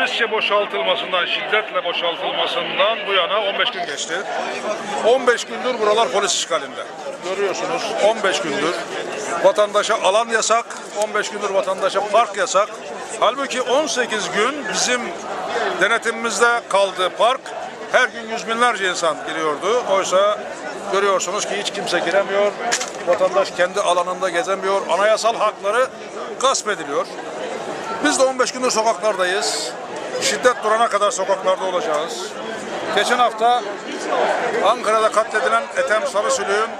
polisçe boşaltılmasından, şiddetle boşaltılmasından bu yana 15 gün geçti. 15 gündür buralar polis işgalinde. Görüyorsunuz 15 gündür vatandaşa alan yasak, 15 gündür vatandaşa park yasak. Halbuki 18 gün bizim denetimimizde kaldı park. Her gün yüz binlerce insan giriyordu. Oysa görüyorsunuz ki hiç kimse giremiyor. Vatandaş kendi alanında gezemiyor. Anayasal hakları gasp ediliyor. Biz de 15 gündür sokaklardayız. Şiddet durana kadar sokaklarda olacağız. Geçen hafta Ankara'da katledilen Ethem Sarısülüğün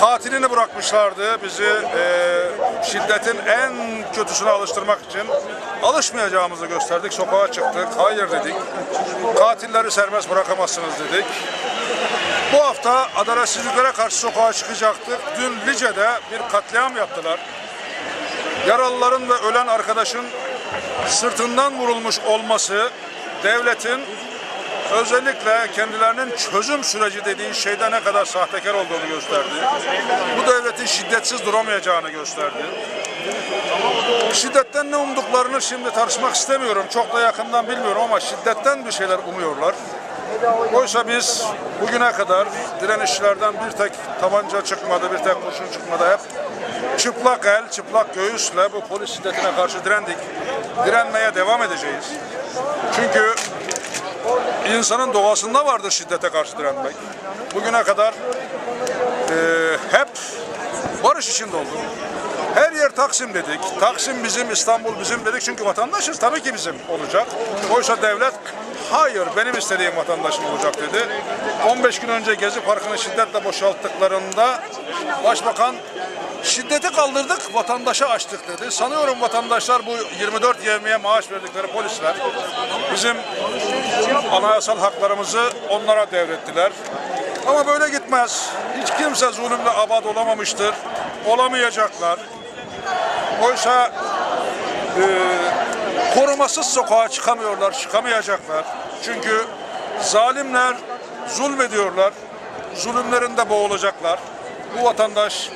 katilini bırakmışlardı. Bizi e, şiddetin en kötüsüne alıştırmak için alışmayacağımızı gösterdik. Sokağa çıktık. Hayır dedik. Katilleri serbest bırakamazsınız dedik. Bu hafta adaletsizliklere karşı sokağa çıkacaktık. Dün Lice'de bir katliam yaptılar. Yaralıların ve ölen arkadaşın sırtından vurulmuş olması devletin özellikle kendilerinin çözüm süreci dediği şeyde ne kadar sahtekar olduğunu gösterdi. Bu devletin şiddetsiz duramayacağını gösterdi. Şiddetten ne umduklarını şimdi tartışmak istemiyorum. Çok da yakından bilmiyorum ama şiddetten bir şeyler umuyorlar. Oysa biz bugüne kadar direnişlerden bir tek tabanca çıkmadı, bir tek kurşun çıkmadı. Hep çıplak el, çıplak göğüsle bu polis şiddetine karşı direndik. Direnmeye devam edeceğiz. Çünkü insanın doğasında vardır şiddete karşı direnmek. Bugüne kadar e, hep barış içinde olduk. Her yer Taksim dedik. Taksim bizim, İstanbul bizim dedik. Çünkü vatandaşız tabii ki bizim olacak. Oysa devlet hayır benim istediğim vatandaşım olacak dedi. 15 gün önce Gezi Parkı'nı şiddetle boşalttıklarında Başbakan şiddeti kaldırdık, vatandaşa açtık dedi. Sanıyorum vatandaşlar bu 24 yevmiye maaş verdikleri polisler bizim anayasal haklarımızı onlara devrettiler. Ama böyle gitmez. Hiç kimse zulümle abad olamamıştır. Olamayacaklar. Oysa e, korumasız sokağa çıkamıyorlar, çıkamayacaklar. Çünkü zalimler zulmediyorlar. Zulümlerinde boğulacaklar. Bu vatandaş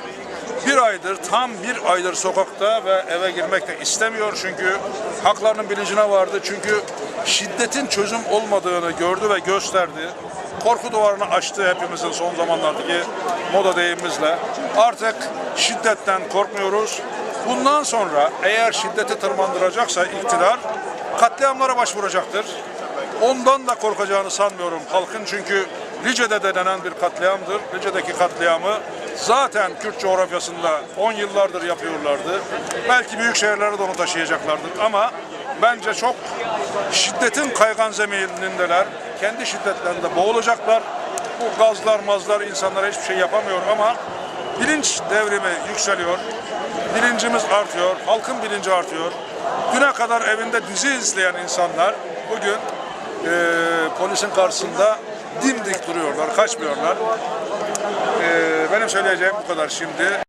bir aydır, tam bir aydır sokakta ve eve girmek de istemiyor çünkü haklarının bilincine vardı. Çünkü şiddetin çözüm olmadığını gördü ve gösterdi. Korku duvarını açtı hepimizin son zamanlardaki moda deyimimizle. Artık şiddetten korkmuyoruz. Bundan sonra eğer şiddeti tırmandıracaksa iktidar katliamlara başvuracaktır. Ondan da korkacağını sanmıyorum halkın çünkü Lice'de denenen bir katliamdır. Lice'deki katliamı zaten Kürt coğrafyasında 10 yıllardır yapıyorlardı. Belki büyük şehirlere de onu taşıyacaklardır ama bence çok şiddetin kaygan zeminindeler. Kendi şiddetlerinde boğulacaklar. Bu gazlar mazlar insanlara hiçbir şey yapamıyor ama bilinç devrimi yükseliyor. Bilincimiz artıyor, halkın bilinci artıyor. Düne kadar evinde dizi izleyen insanlar bugün e, polisin karşısında dimdik duruyorlar, kaçmıyorlar. E, benim söyleyeceğim bu kadar şimdi.